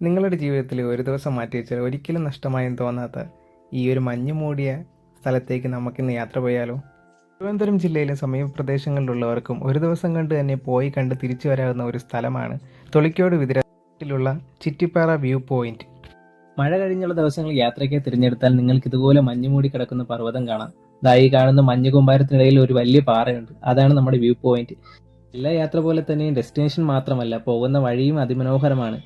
നിങ്ങളുടെ ജീവിതത്തിൽ ഒരു ദിവസം മാറ്റി വെച്ചാൽ ഒരിക്കലും നഷ്ടമായെന്ന് തോന്നാത്ത ഈ ഒരു മഞ്ഞ് മൂടിയ സ്ഥലത്തേക്ക് നമുക്കിന്ന് യാത്ര പോയാലോ? തിരുവനന്തപുരം ജില്ലയിലെ സമീപ പ്രദേശങ്ങളിലുള്ളവർക്കും ഒരു ദിവസം കണ്ട് തന്നെ പോയി കണ്ട് തിരിച്ചു വരാവുന്ന ഒരു സ്ഥലമാണ് തൊളിക്കോട് വിതിരത്തിലുള്ള ചിറ്റിപ്പാറ വ്യൂ പോയിന്റ്. മഴ കഴിഞ്ഞുള്ള ദിവസങ്ങൾ യാത്രയ്ക്ക് തിരഞ്ഞെടുത്താൽ നിങ്ങൾക്ക് ഇതുപോലെ മഞ്ഞുമൂടി കിടക്കുന്ന പർവതം കാണാം. ഇതായി കാണുന്ന മഞ്ഞു കൂമ്പാരത്തിനിടയിൽ ഒരു വലിയ പാറയുണ്ട്. അതാണ് നമ്മുടെ വ്യൂ പോയിന്റ്. എല്ലാ യാത്ര പോലെ തന്നെ ഡെസ്റ്റിനേഷൻ മാത്രമല്ല പോകുന്ന വഴിയും അതിമനോഹരമാണ്.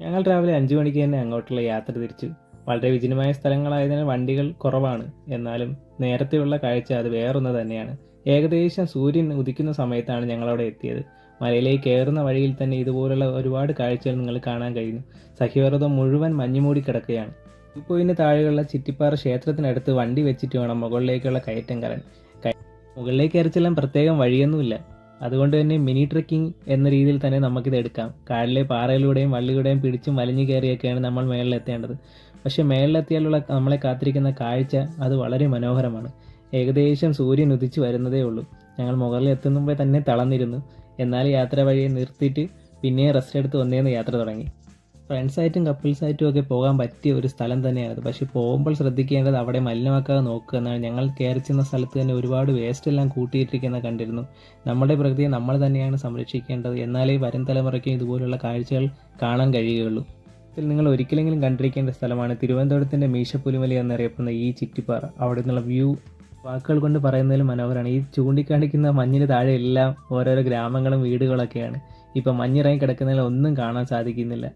ഞങ്ങൾ രാവിലെ അഞ്ചു മണിക്ക് തന്നെ അങ്ങോട്ടുള്ള യാത്ര തിരിച്ചു. വളരെ വിജനമായ സ്ഥലങ്ങളായതിനാൽ വണ്ടികൾ കുറവാണ്. എന്നാലും നേരത്തെയുള്ള കാഴ്ച അത് വേറൊന്ന് തന്നെയാണ്. ഏകദേശം സൂര്യൻ ഉദിക്കുന്ന സമയത്താണ് ഞങ്ങളവിടെ എത്തിയത്. മലയിലേക്ക് കയറുന്ന വഴിയിൽ തന്നെ ഇതുപോലുള്ള ഒരുപാട് കാഴ്ചകൾ നിങ്ങൾ കാണാൻ കഴിയുന്നു. സഹ്യപർവതം മുഴുവൻ മഞ്ഞുമൂടി കിടക്കുകയാണ്. ഇപ്പോൾ ഇതിന് താഴെയുള്ള ചിറ്റിപ്പാറ ക്ഷേത്രത്തിനടുത്ത് വണ്ടി വെച്ചിട്ട് വേണം മുകളിലേക്കുള്ള കയറ്റം കയറാൻ. കയ- മുകളിലേക്ക് കയറിച്ചെല്ലാം പ്രത്യേകം വഴിയൊന്നുമില്ല. അതുകൊണ്ട് തന്നെ മിനി ട്രക്കിംഗ് എന്ന രീതിയിൽ തന്നെ നമുക്കിത് എടുക്കാം. കാടിലെ പാറയിലൂടെയും വള്ളിയുടെയും പിടിച്ചും വലിഞ്ഞു കയറിയൊക്കെയാണ് നമ്മൾ മേളിലെത്തേണ്ടത്. പക്ഷേ മേളിലെത്തിയാലുള്ള നമ്മളെ കാത്തിരിക്കുന്ന കാഴ്ച അത് വളരെ മനോഹരമാണ്. ഏകദേശം സൂര്യൻ ഉദിച്ചു വരുന്നതേ ഉള്ളൂ. ഞങ്ങൾ മുകളിൽ എത്തുന്ന തന്നെ തളർന്നിരുന്നു. എന്നാൽ യാത്ര വഴിയെ നിർത്തിയിട്ട് പിന്നെയും റെസ്റ്റ് എടുത്ത് ഒന്നേന്ന് യാത്ര തുടങ്ങി. ഫ്രണ്ട്സായിട്ടും കപ്പിൾസായിട്ടും ഒക്കെ പോകാൻ പറ്റിയ ഒരു സ്ഥലം തന്നെയാണ് പക്ഷേ പോകുമ്പോൾ ശ്രദ്ധിക്കേണ്ടത് അവിടെ മലിനമാക്കാതെ നോക്കുക എന്നാണ്. ഞങ്ങൾ കയറി ചെന്ന സ്ഥലത്ത് തന്നെ ഒരുപാട് വേസ്റ്റ് എല്ലാം കൂട്ടിയിട്ടിരിക്കുന്ന കണ്ടിരുന്നു. നമ്മുടെ പ്രകൃതിയെ നമ്മൾ തന്നെയാണ് സംരക്ഷിക്കേണ്ടത്. എന്നാലേ വരും തലമുറയ്ക്ക് ഇതുപോലുള്ള കാഴ്ചകൾ കാണാൻ കഴിയുകയുള്ളൂ. ഇതിൽ നിങ്ങൾ ഒരിക്കലെങ്കിലും കണ്ടിരിക്കേണ്ട സ്ഥലമാണ് തിരുവനന്തപുരത്തിന്റെ മീശപ്പുലിമലി എന്നറിയപ്പെടുന്ന ഈ ചിറ്റിപ്പാറ. അവിടെ നിന്നുള്ള വ്യൂ വാക്കുകൾ കൊണ്ട് പറയുന്നതിലും മനോഹരമാണ് ഈ ചൂണ്ടിക്കാണിക്കുന്ന മഞ്ഞിന് താഴെ എല്ലാം ഓരോരോ ഗ്രാമങ്ങളും വീടുകളൊക്കെയാണ്. ഇപ്പം മഞ്ഞിറങ്ങി കിടക്കുന്നതിൽ ഒന്നും കാണാൻ സാധിക്കുന്നില്ല.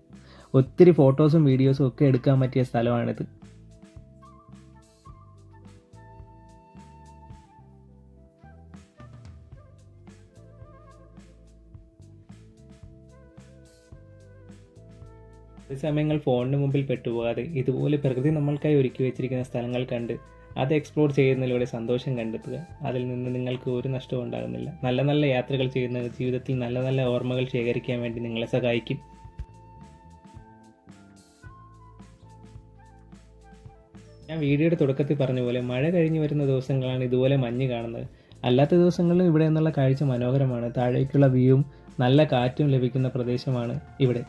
ഒത്തിരി ഫോട്ടോസും വീഡിയോസും ഒക്കെ എടുക്കാൻ പറ്റിയ സ്ഥലമാണിത്. സമയങ്ങൾ ഫോണിന് മുമ്പിൽ പെട്ടുപോകാതെ ഇതുപോലെ പ്രകൃതി നമ്മൾക്കായി ഒരുക്കി വെച്ചിരിക്കുന്ന സ്ഥലങ്ങൾ കണ്ട് അത് എക്സ്പ്ലോർ ചെയ്യുന്നതിലൂടെ സന്തോഷം കണ്ടെത്തുക. അതിൽ നിന്ന് നിങ്ങൾക്ക് ഒരു നഷ്ടവും ഉണ്ടാകുന്നില്ല. നല്ല നല്ല യാത്രകൾ ചെയ്യുന്നത് ജീവിതത്തിൽ നല്ല നല്ല ഓർമ്മകൾ ശേഖരിക്കാൻ വേണ്ടി നിങ്ങളെ സഹായിക്കും. ഞാൻ വീഡിയോയുടെ തുടക്കത്തിൽ പറഞ്ഞ പോലെ മഴ കഴിഞ്ഞ് വരുന്ന ദിവസങ്ങളാണ് ഇതുപോലെ മഞ്ഞ് കാണുന്നത്. അല്ലാത്ത ദിവസങ്ങളിൽ ഇവിടെ നിന്നുള്ള കാഴ്ച മനോഹരമാണ്. താഴേക്കുള്ള വ്യൂവും നല്ല കാറ്റും ലഭിക്കുന്ന പ്രദേശമാണ് ഇവിടെ.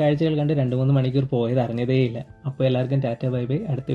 കാഴ്ചകൾ കണ്ട് രണ്ട് മൂന്ന് മണിക്കൂർ പോയത് അറിഞ്ഞതേയില്ല. അപ്പോൾ എല്ലാവർക്കും ടാറ്റ ബൈ ബൈ. അടുത്ത